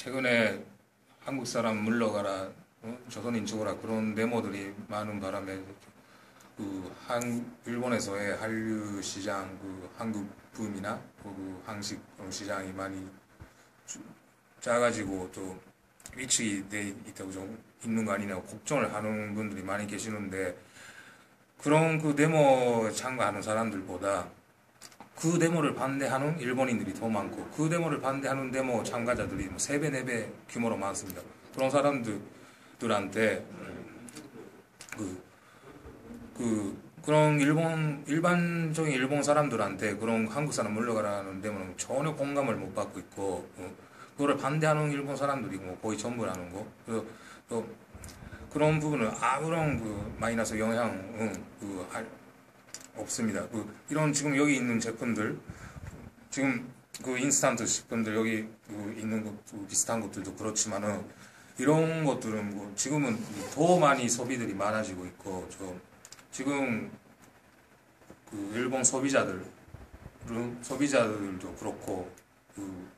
최근에 한국 사람 물러가라, 어? 조선인 죽어라 그런 데모들이 많은 바람에 그 한, 일본에서의 한류 시장, 그 한국 붐이나 그 한식 시장이 많이 주- 작아지고 또 위축이 돼 있다고 좀 있는 거 아니냐고 걱정을 하는 분들이 많이 계시는데 그런 그 데모 참가하는 사람들보다 그 데모를 반대하는 일본인들이 더 많고 그 데모를 반대하는 데모 참가자들이 뭐 3배, 4배 규모로 많습니다. 그런 사람들한테 그, 그, 그런 일본, 일반적인 일본 사람들한테 그런 한국 사람 물러가라는 데모는 전혀 공감을 못 받고 있고, 어, 그거를 반대하는 일본 사람들이 뭐 거의 전부라는 거. 또 그런 부분은 아무런 그 마이너스 영향은 그 할- 없습니다. 그 이런 지금 여기 있는 제품들, 지금 그 인스턴트 식품들 여기 그 있는 것도 비슷한 것들도 그렇지만은 이런 것들은 뭐 지금은 더 많이 소비들이 많아지고 있고 저 지금 그 일본 소비자들 소비자들도 그렇고 그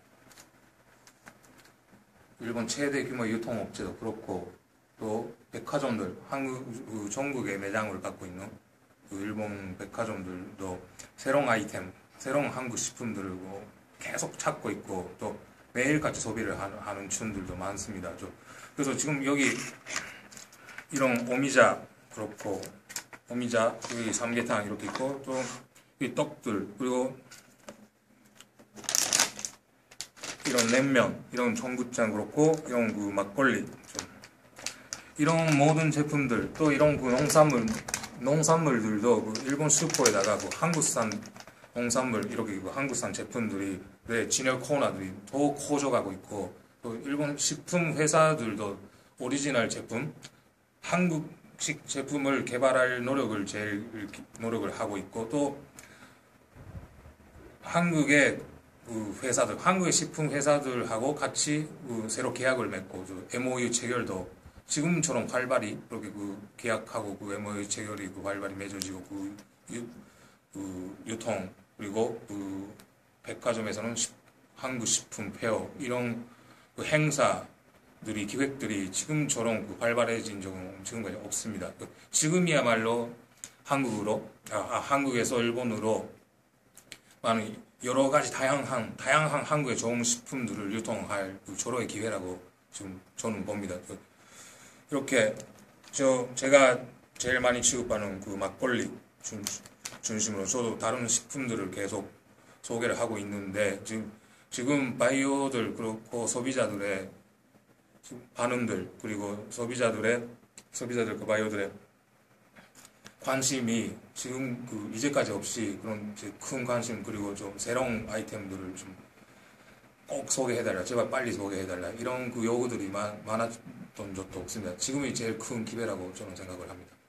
일본 최대 규모 유통업체도 그렇고 또 백화점들 한국 그 전국에 매장을 갖고 있는 그 일본 백화점들도 새로운 아이템 새로운 한국 식품들을 뭐 계속 찾고 있고 또 매일같이 소비를 하는, 층들도 많습니다. 저- 그래서 지금 여기 이런 오미자 그렇고 오미자 여기 삼계탕 이렇게 있고 또이 떡들 그리고 이런 냉면 이런 전구장 그렇고 이런 그 막걸리 좀 이런 모든 제품들 또 이런 그 농산물 농산물들도 그 일본 슈퍼에다가 그 한국산 농산물 이렇게 그 한국산 제품들이 네, 진열 코너들이 더 커져가고 있고 또 일본 식품 회사들도 오리지널 제품 한국식 제품을 개발할 노력을 제일 노력을 하고 있고 또 한국의 그 회사들, 한국의 식품 회사들하고 같이 그 새로 계약을 맺고 저 MOU 체결도 지금처럼 활발히 그렇게 그 계약하고 그 MOU 체결이 그 활발히 맺어지고 그, 유, 그 유통 그리고 그 백화점에서는 식- 한국 식품 페어 이런 그 행사들이 기획들이 지금처럼 그 활발해진 적은 지금까지 없습니다. 그 지금이야말로 한국으로 아, 아, 한국에서 일본으로 많은 여러 가지 다양한 다양한 한국의 좋은 식품들을 유통할 그 조로의 기회라고 지금 저는 봅니다. 그 이렇게 저 제가 제일 많이 취급하는 그 막걸리 중, 중심 으로 저도 다른 식품들을 계속 소개를 하고 있는데 지금 지금 바이오들 그렇고 소비자들의 반응들 그리고 소비자들의 소비자들 그 바이오들의 관심이 지금 그 이제까지 없이 그런 큰 관심 그리고 좀 새로운 아이템들을 좀 꼭 소개해달라 제발 빨리 소개해달라 이런 그 요구들이 많, 많았 던 적도 없습니다. 지금이 제일 큰 기회라고 저는 생각을 합니다.